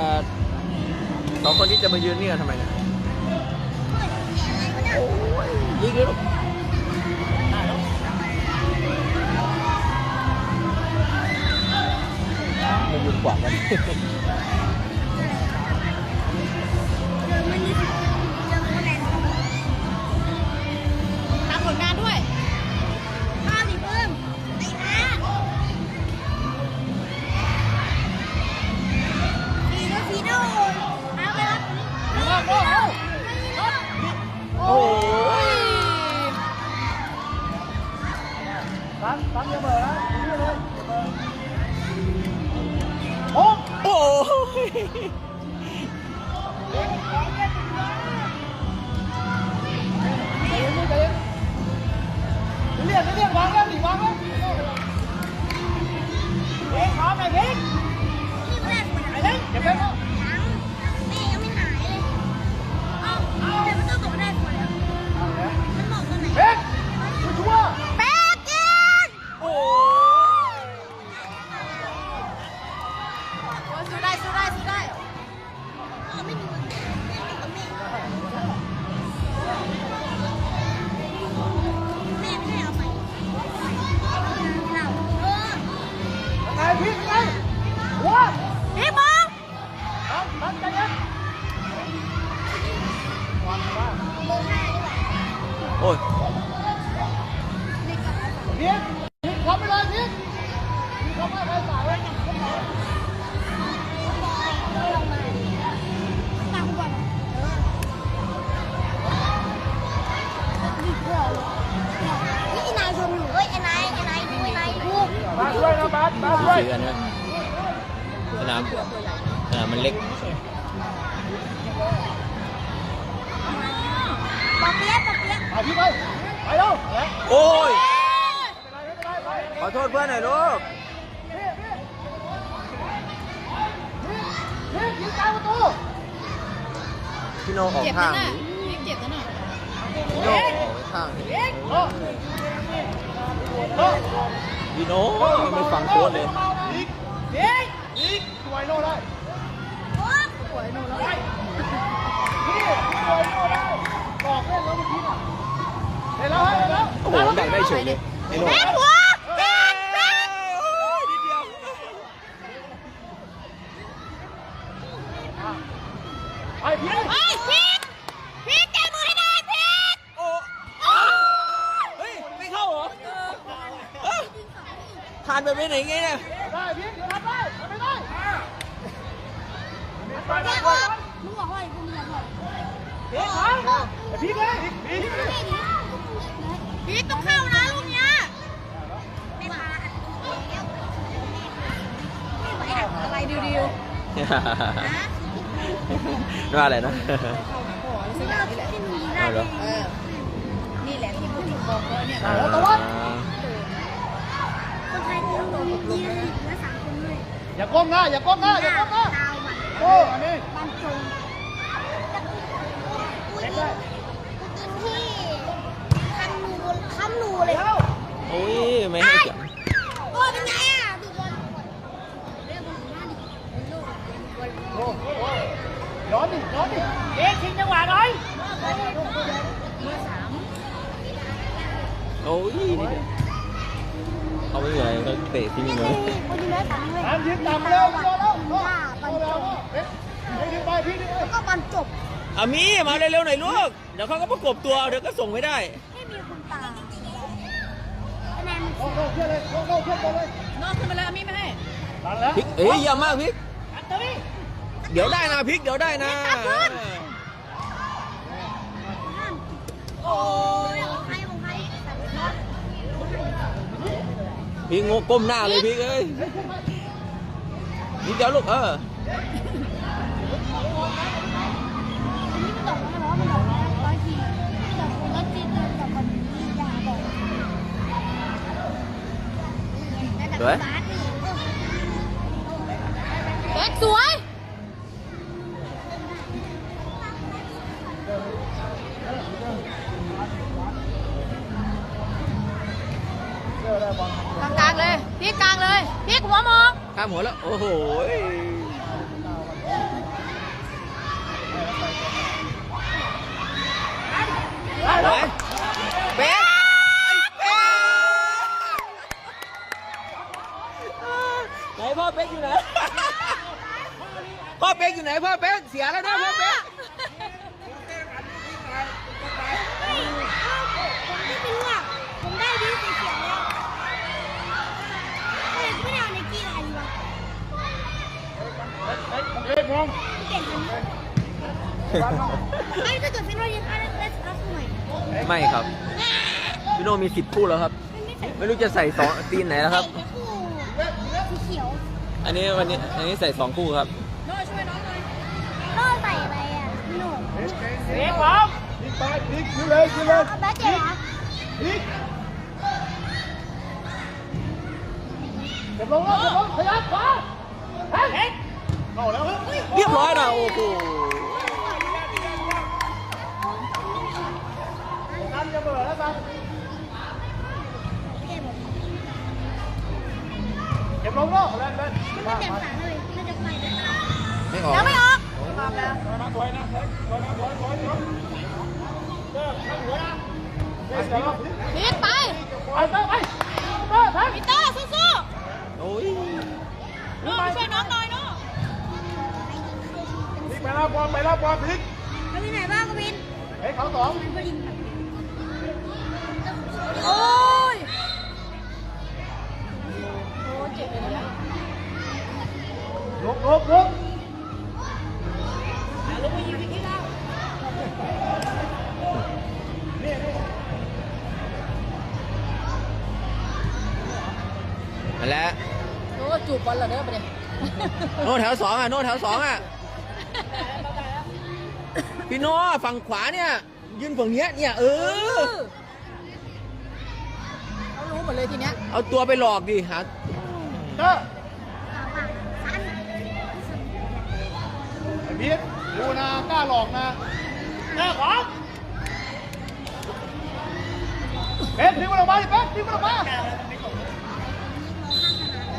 เอ่อสองคนที่จะมายืนนี่กันทำไมเนี่ยโอ้ยยิงเลยลูกมันยืนขวางกัน ปั๊มปั๊มอย่าเบิดนะนี่เลยโอ้โอ้ยใจเย็ สนามมันเล็กปอเปี๊ยะปอเปี๊ยะไปพี่ไป ไปแล้วโอ้ยไปไปไปไปขอโทษเพื่อนหน่อยลูกพี่ยิงกลางประตูพี่โนออกเจ็บข้านั่งนน่ะนี่เจ็บนั่นน่ะพี่โนออกข้างโอ้โอ้พี่โนไม่ฟังโค้ชเลยอีกอีกอีกสวยโน่ได้โอ้ส วยหนูแล้วพี่สวยโน่ได้บอกเล่นแล้วเมื่อกี้น่ะเห็นแล้วเห็นแล้วโอ้โหดักได้เฉยเลยไอ้โนแม่หัว ว่าอะไรนะโอ้โหอะไรสักอย่างนี่แหละที่มึงยิงได้เอาเหรอเออนี่แหละที่พูดถึงบอกเขาเนี่ยแล้วตะวันคนไทยคือต้องยิงและสามคนเลยอย่าก้มหน้าอย่าก้มหน้าอย่าก้มหน้าดาวมันโอ้อันนี้บรรจงอุ้ยที่คำหนูคำหนูเลยโอ้ยไม่ให้เสียง โอ้เป็นไงอะดูบอลเรื่องบอลหน้าดิลูก โอ้โหร้อนดิร้อนดิ เอ๊ะชิงจังหวะหน่อยโอ้ยนิดเดียวเขาไม่มีอะไรเขาเตะทิ้งนี่เลคือยคนที่ได้ตังค์เลยตามยิงตามเร็วเร็วเร็วหน้าบรรจงเอ๊ะพี่ไปพี่ดิแล้วก็บรรจบอามีมาเร็วๆหน่อยลูก เดี๋ยวเขาก็ประกบตัว เดี๋ยวก็ส่งไม่ได้ให้มีคุณตาคะแนนมันโอ้โหเพื่อนเลยโอ้โหเพื่อนบอลเลยนอกขึ้นมาแล้วมีไม่ให้ตันแล้วพริกเอ้ยเยี่ยมมากพริกอันตัวนี้ เดี๋ยวได้นะพริกเดี๋ยวได้นะโอ้ยของใครของใครพริกงกก้มหน้าเลยพริกเอ้ยนิดเดียวลูกเออนี่มันดอก หัวแล้ว โอ้โห พ่อเป๊กอยู่ไหนพ่อเป๊กเสียแล้วนะพ่อเป๊ก ผมไม่เป็นอะผมได้ดีสีเขียวแล้วเฮ้ยไม่ได้เอาในกีฬาดีวะ เฮ้ยมอง เก่งอันนี้ ไอ้ถ้าเกิดเป็นเราเรียนอะไรแล้วจะรับสมัยไม่ครับพี่โนมีสิบคู่แล้วครับมันไม่ใส่ไม่รู้จะใส่สองตีนไหนแล้วครับ ใส่แค่คู่สีเขียวอันนี้วันนี้อันนี้ใส่สองคู่ครับโน่ช่วยน้องหน่อยล่อใส่อะไรอะหนูเฮ้ยครับพลิกไปพลิกขึ้นเลยขึ้นเลยเอาแบ๊กเจ๋เหรอพลิกเก็บลงแล้วเก็บลงขยับขวาเฮ้ยเข้าแล้วเฮ้ย เรียบร้อยนะโอ้โห เก็บลงแล้วเล่นเล่นไม่เต็มสาเลยมันจะไปไม่ออกแล้วไม่ออกตามแล้วถอยนะถอยนะถอยถอยถอยเดินข้างหัวนะพีทไปไปไปไปไปไปพีเตอร์สู้โอ้ยๆโน่ช่วยน้องหน่อยโน่พลิกไปแล้วบอลไปแล้วบอลพลิกมันไปไหนบ้างกวินเฮ้ยเขาสองโอ้ ลุกลุกลุกลูกไปยิงที่แล้วนั่นแหละโอ้จูบบอลเหรอเด้อประเดี๋ยวโน่นแถวสองอะโน่นแถวสองอะพี่โน่ฝั่งขวาเนี่ย ยืนฝั่งเนี้ยเนี่ยเออเขารู้หมดเลยทีเนี้ยเอาตัวไปหลอกดิหาเจ้าไอ้ กล้าหลอกนะแน่ของเป็ดทิ้งมันออกมาดิเป็ดทิ้งมันออกมา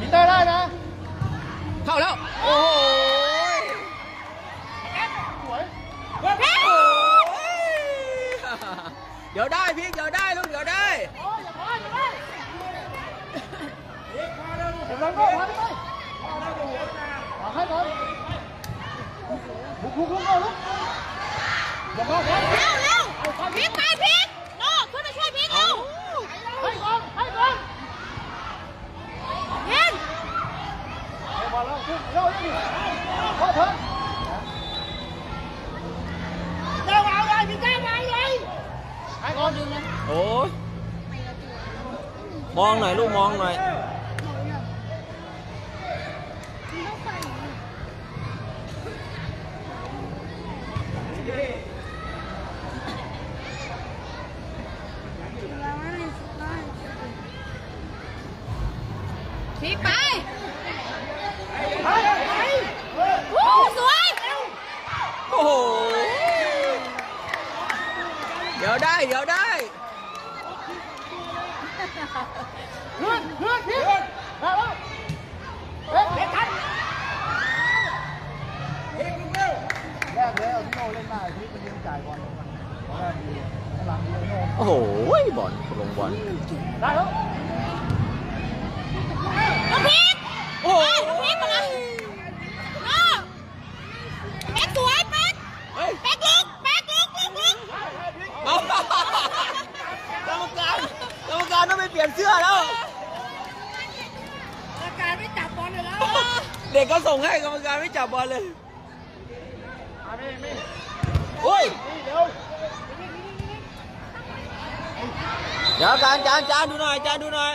พีเตอร์ได้นะ เข้าแล้ว โอ้โหสวยเดี๋ยวได้พี่เดี๋ยวได้ลูกเดี๋ยวได้เดี๋ยวเราโง่พันไปเอาให้ก่อน ลุกลุกลุกลุกอย่ามาแพ้เร็วเร็วพีทไปพีทโน่ขึ้นมาช่วยพีทเร็วให้กอนให้ก่อนพีทเอามาแล้วขึ้นเร็วนี่พอเถอะเจ้าเอาเลยพี่เจ้าเอาเลยให้กอนดึงเลยโอ้ยมองหน่อยลูกมองหน่อย พีทไป ไปไป โอ้สวย โอ้โห เดี๋ยวได้ เดี๋ยวได้ ขึ้นขึ้นพี่ได้แล้วเฮ้ยเด็กทันแรกเลยเอาที่โน่เล่นได้พี่ไปยิงจ่ายก่อนแรกดีหลังดีโน่ โอ้โหบ อลลงบอล ได้แล้ว น้องพีท โอ้โห น้องพีทมานะโน่แป๊กสวยแป๊ก เฮ้ย แป๊กลุกแป๊กลุกลุกลุก เอากรรมการกรรมการต้องไปเปลี่ยนเสื้อแล้ว อาการไม่จับบอลเลยแล้ว เด็กก็ส่งให้กรรมการไม่จับบอลเลย มาไม่ไม่ โอ้ย นี่เดี๋ยว เดี๋ยวการจานจานดูหน่อยจานดูหน่อย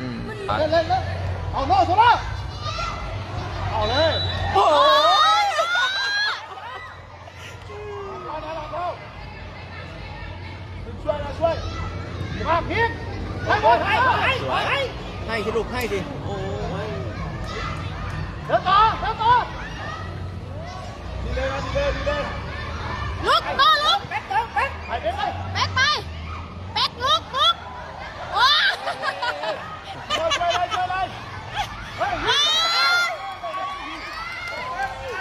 อืมเล่นเล่นเล่นเอาโน่สุดละเอาเลยโอ้โหเอาได้แล้วเอาช่วยนะช่วยมาพีกให้ก่อนให้ให้สวยให้ให้สิลูกให้สิโอ้ยเดินต่อเดินต่อดีเลยนะดีเลยดีเลยลุกโน่ลุก เป็ดเติมเป็ดไป เป็ดไปแป๊กไปแป๊กลุกลุกโอ้ช่วยช่วยเลยช่วยเลยเฮ้ย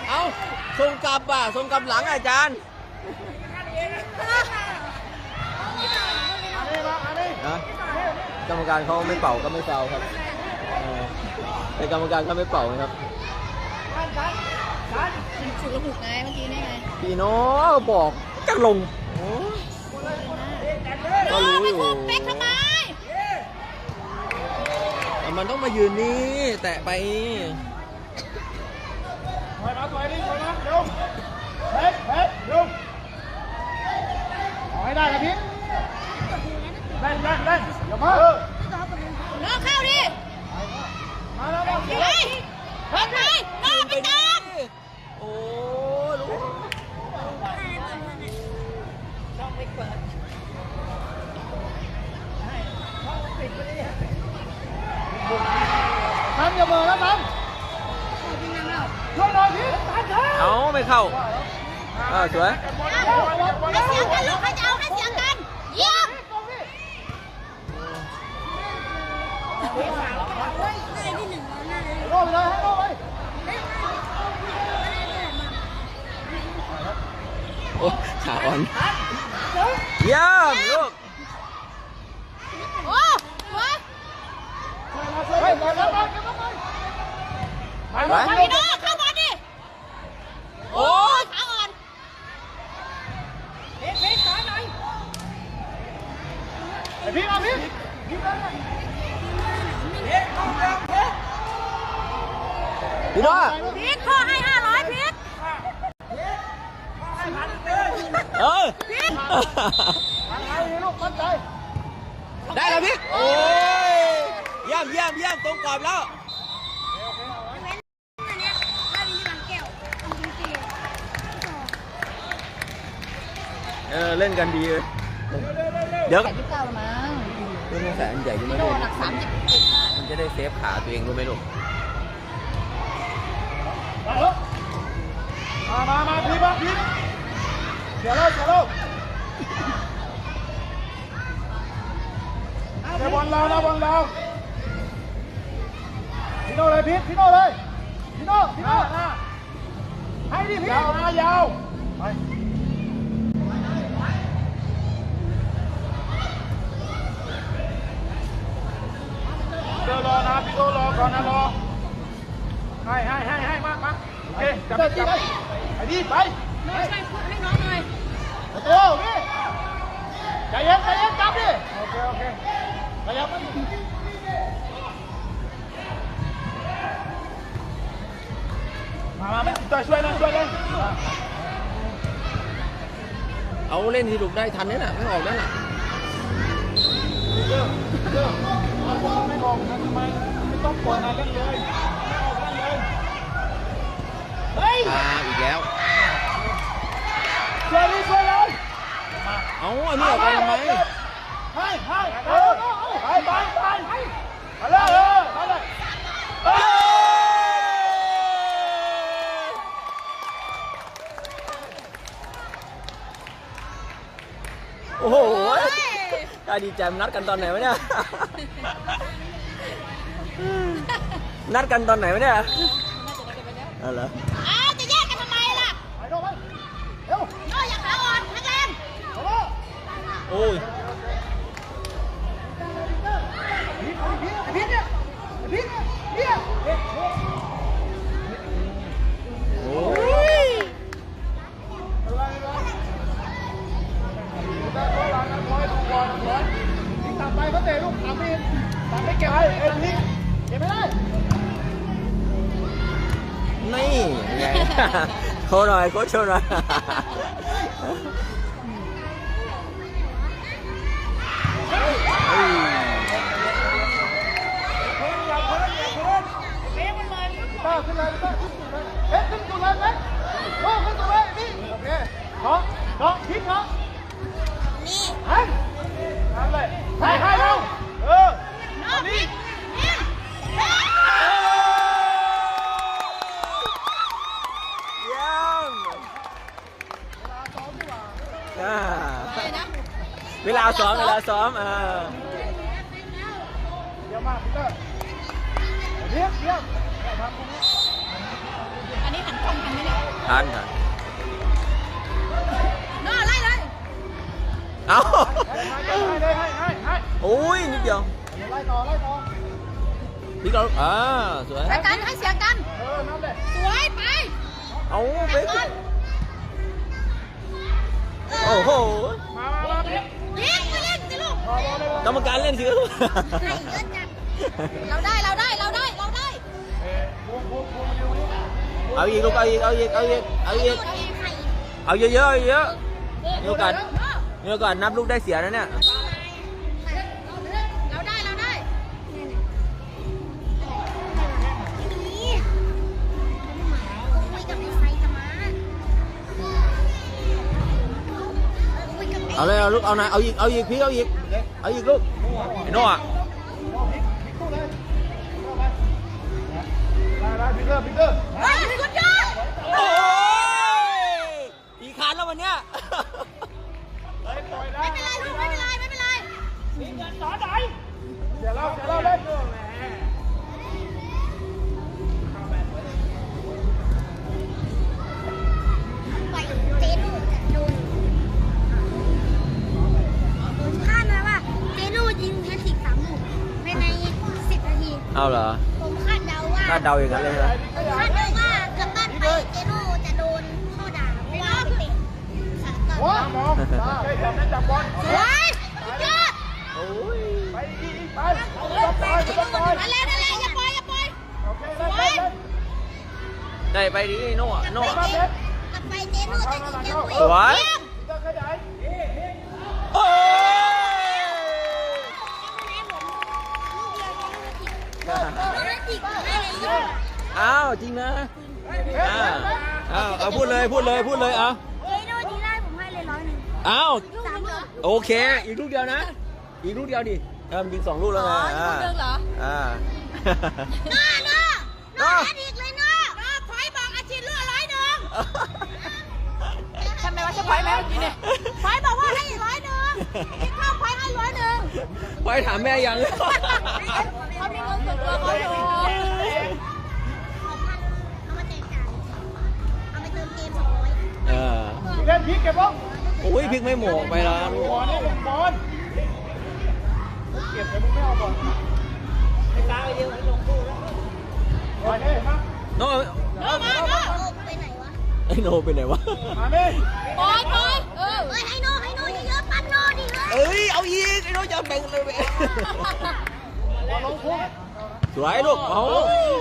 เอาส่งกลับอะส่งกลับหลังอาจารย์อันนี้มาอันนี้นะกรรมการเขาไม่เป่าก็ไม่เป่าครับเออแต่กรรมการก็ไม่เป่านะครับฉุกระหุกไงเมื่อกี้นี่ไง พี่น้องบอกจะลงโอ้ก็ รู้อยู่เป๊กทำไมแต่มันต้องมายืนนี่แตะไปถอยมาถอยดิถอยมาเร็วเฮ้ยเฮ้ยเร็วเอาให้ได้นะพี่เล่นเล่นเล่นอย่ามาเออน้องเข้าดิมาแล้วมาเฮ้ยเห็นไหมน้องไปตามโอ้รู้ ทำอย่าเบอร์แล้วทำช่วยหน่อยพี่ตันเถอะเอาไม่เข้าอ่าสวยให้เสียงกันลูกให้จะเอาให้เสียงกันเยี่ยมได้ที่หนึ่งแล้วน่าจะโลไปเลยให้โลไปโอ้ขาอ่อนเยี่ยมลูก โอ้สวย เฮ้ยเดี๋ยวเดี๋ยวเดี๋ยวเดี๋ยว ไปไปไปพี่น้อเข้าบอลดิ โอ้ยขาอ่อนไอพี่มาพี่พี่มาพี่น้องพีทพ่อให้ห้าร้อยพีทเออมั่นใจลูกมั่นใจได้แล้วพี่โอ้ ยเยี่ยมเยี่ยมเยี่ยมตรงกรอบแล้วอันเนี้ยได้ที่หลังแก้วจริงเออเล่นกันดีเลยเดี๋ยวแปดสิบเก้าแล้วมั้งเล่นแสนใหญ่ขึ้นมาโดเลยนหนักสามสิบเอ็ดมันจะได้เซฟขาตัวเองรู้ไหมลูกมาเถอะมามามาพี่มาพี่เดี๋ยวเลิกเดี๋ยวเลิกเดี๋ยวบอลเรานะบอลเรา พี่โน่เลยพี่พี่โน่เลยพี่โน่พี่โน่ให้ดิพี่ยาวนะยาวไปเดี๋ยวรอนะพี่โน่รอก่อนนะรอให้ให้ให้ให้มามาโอเคจับจับไปดิไปน้องช่วยพูดให้น้องหน่อยโอ้โหนี่ใจเย็นใจเย็นจับดิโอเคโอเคขยับมา มามาไม่ต่อยช่วยนะช่วยเลยเอาเล่นที่ลูกได้ทันนี่น่ะไม่ออกนั่นน่ะเรื่องเรื่องไม่บอกนะทำไมไม่ต้องกดอะไรกันเลยไม่ออกกันเลยเฮ้ยอ่าอีกแล้วช่วยดิช่วยเลยเอาอันนี้ออกไปทำไมให้ให้เออไปไปไปไปเลยเออไปเลยเอ้ย โอ้โห ได้ดีใจมันนัดกันตอนไหนวะเนี่ย นัดกันตอนไหนวะเนี่ยเอาเหรออ้าวจะแยกกันทำไมล่ะไปโน่ไปเร็วน้องอย่าขาอ่อนนักเล่นเอาเลยโอ้ยพีทพีทพีทเนี่ยพีท โชว์หน่อยโค้ ซ้อมเวลาซ้อมอ่าเดี๋ยวมาพีเตอร์เรียบเรียบทำตรงนี้อันนี้หันกล้องทันไหมเนี่ยทันทันน้องไล่เลยเอ้าให้ให้ให้ให้ให้โอ้ยนิดเดียวไล่ต่อไล่ต่อพี่ก็อ่าสวยเสียกันให้เสียกันเออนั่นแหละสวยไปเอาไป กรรมการเล่นสิให้เยอะจังเราได้เราได้เราได้เราได้เอ๊ะพุ่งพุ่งพุ่งอยู่นี่เอาอีกลูกเอาอีกเอาอีกเอาอีกเอาอีกไข่เอาเยอะๆเอาเยอะมีโอกาสมีโอกาสนับลูกได้เสียนะเนี่ยเราได้เราได้นี่คุยกับไอ้ไซจะมาคุยกับไอ้เอาเลยเอาลูกเอานะเอาอีกเอาอีกพี่เอาอีก เอาอีกลูกไอ้โน่อะได้ได้พิกเกอร์พิกเกอร์ เดาว่าคาดเดาอย่างนั้นเลยเหรอผมคาดเดาว่ากลับบ้านไปเจนูจะโดนเข้าด่าเพราะว่าเตะขาก่อนว้ามองใช่จับเล่นจับบอลสวยสุดยอดโอ้ยไปอีกไปต้องปล่อยต้องปล่อยนั่นแหละนั่นแหละอย่าปล่อยอย่าปล่อยโอเคเล่นเล่นเล่นได้ไปดิโน่อะโน่กลับอะไปกลับไปเจนูจะยิงแค่คุยสวย เยี่ยม พิกเกอร์ขยาย โอ้ย โดนจิกให้เลยลูก อ้าวจริงนะอ้าวอ้าวเอาพูดเลยพูดเลยพูดเลยเอาเจนูทีแรกผมให้เลยร้อยหนึ่งอ้าวสามลูกโอเค อีกลูกเดียวนะ อีกลูกเดียวดิเออมันยิงสองลูกแล้วไงอ๋ออีกลูกเดียวเหรอ อ่าน้าน้าน้าแฮตทริกเลยน้าน้าพอยบอกอาชีพเลือดร้อยหนึ่งทำไมวะจะพอยไหมเมื่อกี้เนี่ยพอยบอกว่าให้ร้อยหนึ่งพี่ข้าวพอยให้ร้อยหนึ่งไปถามแม่ยังเขามีเงินส่วนตัวเขาอยู่ อยเออเล่นพิกเก็บบ้างโอ้ยพริกไม่หมกไปแล้วลูกบอลนี่บอลเก็บไปมึงไม่เอาบอลไอ้ตาไปเดียวไอ้ลงตู้แล้วบอลนี่มาโน้โน้มาโน้โอ้ไปไหนวะไอ้โนไปไหนวะมาดิปอยปอยเออเฮ้ยให้โน่ให้โน่เยอะๆปั้นโน่ดิเฮ้ยเอ้ยเอาอีกไอ้โนจะแบ่งเลยไปบอลลงพุ่งสวยลูกเอา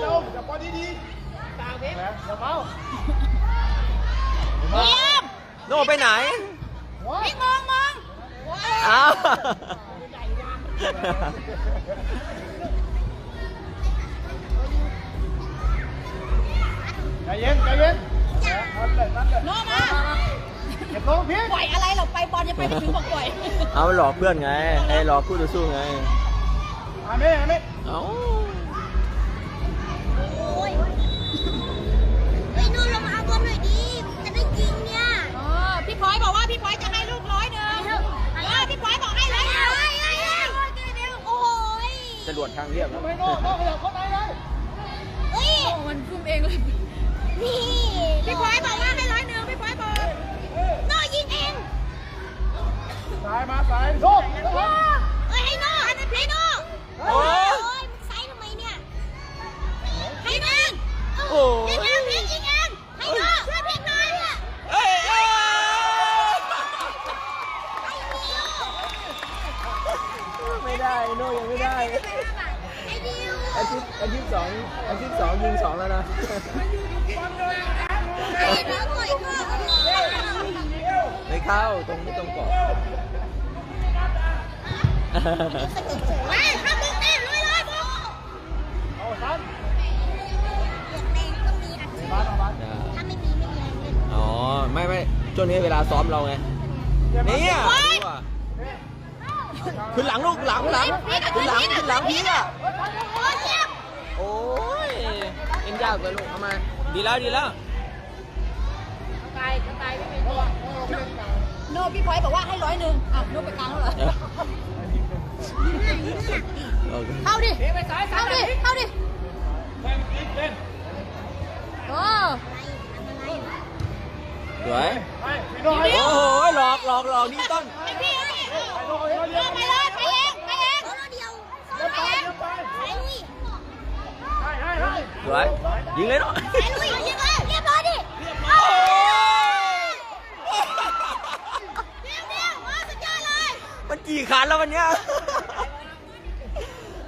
เราจับบอลดีๆตาเว็บอย่าเมา เยี่ยมโนไปไหนว้าพี่มองมองอ้าวใจเย็นใจเย็นนั่นแหละนั่นแหละโน้มาเก็บลงพี่ปล่อยอะไรเราไปบอลยังไปไม่ถึงบอกปล่อยเอามันหลอกเพื่อนไงให้หลอกคู่ต่อสู้ไงอาเม่อาเม่เอ้า พลอยบอกว่าพี่พลอยจะให้ลูกร้อยหนึ่งเออพี่พลอยบอกให้ร้อยหนึ่งเฮ้ยเฮ้ยเฮ้โอ้ยจรวดทางเรียบแล้วไม่นอกนอกขยับเข้าในเลยเฮ้ยมันฟุ่มเองเลยนี่พี่พลอยบอกว่าให้ร้อยหนึ่งพี่พลอยบอกโน่ยิงเองสายมาสายโชคเฮ้ยให้โน่ให้โน่โอ้โอ้ยยไซส์ทำไมเนี่ยให้เองโอ้ ยิงเองยิงยิงเองให้โน่ช่วยพลิกหน่อยเนี่ย เอ้ยเอ้ย ไม่ได้ โน่ยังไม่ได้ไอ้ดิวอาทิตย์อาทิตย์สองอาทิตย์สองยิงสองแล้วนะไอ้ดิวปล่อยเข้าไม่เข้าตรงไม่ตรงกรอบไปข้ามบุกดิลุยเลยบุกเอาสั้นบวกแดงต้องมีอัดฉีดบ้านเอาบ้านถ้าไม่มีไม่มีแรงเล่นอ๋อ ไม่ไม่ช่วงนี้เวลาซ้อมเราไงเนี่ยดูอะ ขึ้นหลังลูกหลังหลังขึ้นหลังขึ้นหลังพี่อะโอ้ยเจ็บโอ้ยเอ็นยากเลยลูกเอามาดีแล้วดีแล้วโน้พี่พลอยบอกว่าให้ร้อยหนึ่งอะโน้ไปกลางแล้วเหรอโอเคเอาดิเอาดิเอาดิเล่นเล่นเออสวยไปพี่น้องโอ้โหหลอกหลอกหลอกนิวตัน สวยยิงเลยเนาะไอ้ลุยยิงเลยเรียบร้อยดิโอ้ยเดียวเดียวมาสุดยอดเลยมันกี่คันแล้ววันเนี้ย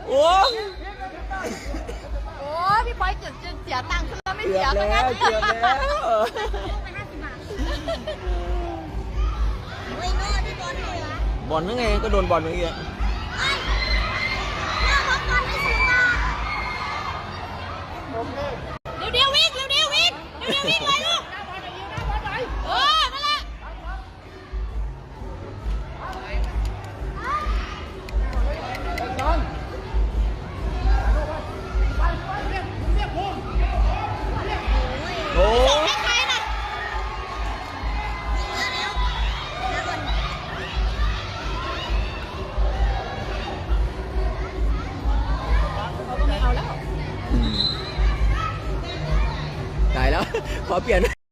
โอ้โอ้พี่ปอยจุดจุดเสียตังค์แล้วไม่เกืเสียอบแล้วเกือบแล้ว บอลนั่งไงก็โดนบอลเมื่อกี้เฮ้ยเรื่องของบอลให้สูงมาเดี๋ยวเดียววิ่งเดี๋ยวเดียววิ่งเร็วเดี๋ยววิ่งเลยลูกเออ